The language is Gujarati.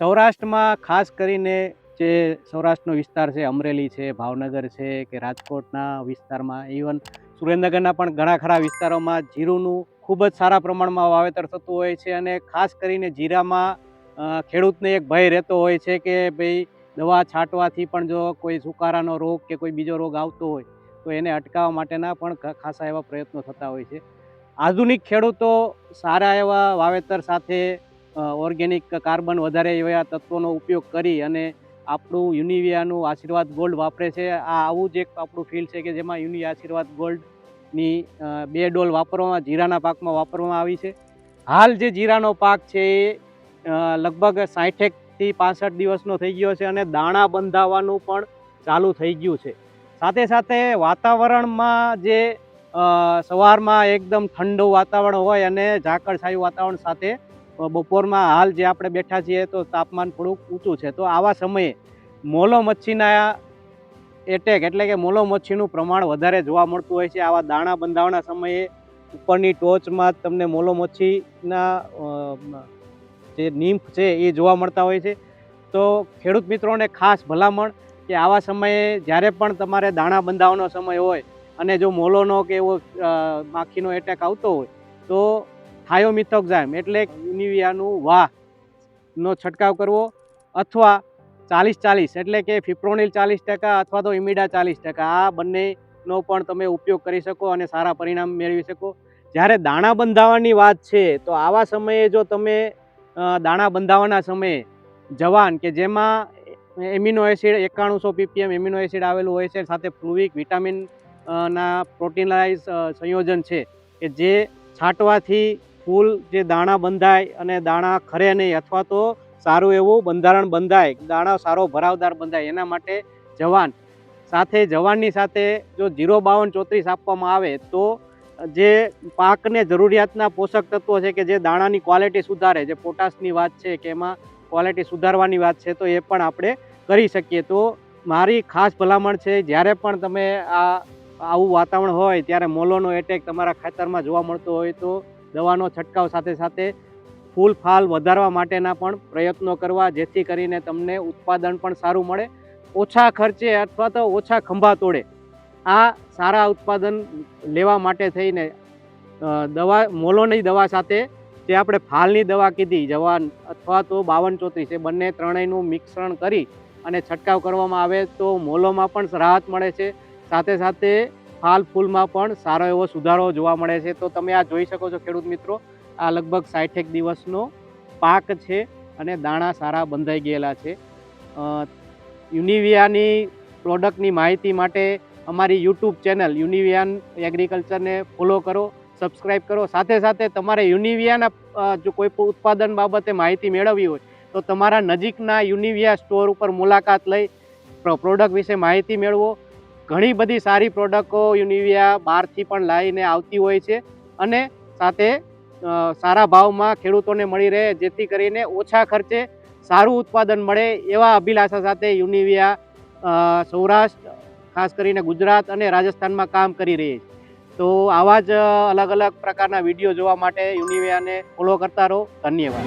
સૌરાષ્ટ્રમાં ખાસ કરીને જે સૌરાષ્ટ્રનો વિસ્તાર છે, અમરેલી છે, ભાવનગર છે કે રાજકોટના વિસ્તારમાં ઇવન સુરેન્દ્રનગરના પણ ઘણા ખરા વિસ્તારોમાં જીરુંનું ખૂબ જ સારા પ્રમાણમાં વાવેતર થતું હોય છે અને ખાસ કરીને જીરામાં ખેડૂતને એક ભય રહેતો હોય છે કે ભાઈ દવા છાંટવાથી પણ જો કોઈ સુકારાનો રોગ કે કોઈ બીજો રોગ આવતો હોય, તો એને અટકાવવા માટેના પણ ખાસા એવા પ્રયત્નો થતા હોય છે. આધુનિક ખેડૂતો સારા એવા વાવેતર સાથે ઓર્ગેનિક કાર્બન વધારે એવા તત્વોનો ઉપયોગ કરી અને આપણું યુનિવિયાનું આશીર્વાદ ગોલ્ડ વાપરે છે. આ આવું જ એક આપણું ફિલ્ડ છે કે જેમાં યુનિ આશીર્વાદ ગોલ્ડની બે ડોલ વાપરવામાં, જીરાના પાકમાં વાપરવામાં આવી છે. હાલ જે જીરાનો પાક છે એ લગભગ સાઠેકથી પાસઠ દિવસનો થઈ ગયો છે અને દાણા બંધાવવાનું પણ ચાલુ થઈ ગયું છે. સાથે સાથે વાતાવરણમાં જે સવારમાં એકદમ ઠંડુ વાતાવરણ હોય અને ઝાકળછાયું વાતાવરણ સાથે બપોરમાં હાલ જે આપણે બેઠા છીએ તો તાપમાન થોડુંક ઊંચું છે. તો આવા સમયે મોલો મચ્છીના એટેક એટલે કે મોલો મચ્છીનું પ્રમાણ વધારે જોવા મળતું હોય છે. આવા દાણા બંધાવના સમયે ઉપરની ટોચમાં તમને મોલો મચ્છીના જે નિમ્ફ છે એ જોવા મળતા હોય છે. તો ખેડૂત મિત્રોને ખાસ ભલામણ કે આવા સમયે જ્યારે પણ તમારે દાણા બંધાવવાનો સમય હોય અને જો મોલોનો કે એવો માખીનો એટેક આવતો હોય તો થાયોમિથોક્ઝાઇમ એટલે યુનિવિયાનું વાહ નો છંટકાવ કરવો, અથવા ચાલીસ ચાલીસ, એટલે કે ફિપ્રોનિલ ચાલીસ ટકા અથવા તો ઇમિડા ચાલીસ ટકા, આ બંનેનો પણ તમે ઉપયોગ કરી શકો અને સારા પરિણામ મેળવી શકો. જ્યારે દાણા બંધાવવાની વાત છે, તો આવા સમયે જો તમે દાણા બંધાવવાના સમયે જવાન કે જેમાં એમિનો એસિડ એકાણુંસો પીપીએમ એમિનો એસિડ આવેલું હોય છે, સાથે ફ્લુવિક, વિટામિન ના પ્રોટીનલાઇઝ સંયોજન છે, કે જે છાંટવાથી ફૂલ જે દાણા બંધાય અને દાણા ખરે નહીં અથવા તો સારું એવું બંધારણ બંધાય, દાણા સારો ભરાવદાર બંધાય, એના માટે જવાન. સાથે જવાનની સાથે જો જીરો બાવન ચોત્રીસ આપવામાં આવે તો જે પાકને જરૂરિયાતના પોષક તત્વો છે કે જે દાણાની ક્વોલિટી સુધારે, જે પોટાશની વાત છે કે એમાં ક્વોલિટી સુધારવાની વાત છે, તો એ પણ આપણે કરી શકીએ. તો મારી ખાસ ભલામણ છે, જ્યારે પણ તમે આ, આવું વાતાવરણ હોય, ત્યારે મોલોનો એટેક તમારા ખાતરમાં જોવા મળતો હોય તો દવાનો છંટકાવ સાથે સાથે ફૂલ ફાલ વધારવા માટેના પણ પ્રયત્નો કરવા, જેથી કરીને તમને ઉત્પાદન પણ સારું મળે. ઓછા ખર્ચે અથવા તો ઓછા ખંભા તોડે આ સારા ઉત્પાદન લેવા માટે થઈને દવા, મોલોની દવા સાથે જે આપણે ફાલની દવા કીધી, જવાન અથવા તો બાવન ચોત્રીસ એ બંને ત્રણેયનું મિશ્રણ કરી અને છંટકાવ કરવામાં આવે તો મોલોમાં પણ રાહત મળે છે. સાથે સાથે ફાલ ફૂલમાં પણ સારો એવો સુધારો જોવા મળે છે. તો તમે આ જોઈ શકો છો ખેડૂત મિત્રો, આ લગભગ સાઠેક દિવસનો પાક છે અને દાણા સારા બંધાઈ ગયેલા છે. યુનિવિયાની પ્રોડક્ટની માહિતી માટે અમારી યુટ્યુબ ચેનલ યુનિવિયાન એગ્રીકલ્ચરને ફોલો કરો સબસ્ક્રાઈબ કરો. સાથે સાથે તમારે યુનિવિયાના જો કોઈ ઉત્પાદન બાબતે માહિતી મેળવવી હોય, તો તમારા નજીકના યુનિવિયા સ્ટોર ઉપર મુલાકાત લઈ પ્રો- પ્રોડક્ટ વિશે માહિતી મેળવો. ઘણી બધી સારી પ્રોડક્ટો યુનિવિયા બહારથી પણ લાવીને આવતી હોય છે અને સાથે સારા ભાવમાં ખેડૂતોને મળી રહે, જેથી કરીને ઓછા ખર્ચે સારું ઉત્પાદન મળે એવા અભિલાષા સાથે યુનિવિયા સૌરાષ્ટ્ર, ખાસ કરીને ગુજરાત અને રાજસ્થાનમાં કામ કરી રહી છે. તો આવા જ અલગ અલગ પ્રકારના વીડિયો જોવા માટે યુનિવિયાને ફોલો કરતા રહો. ધન્યવાદ.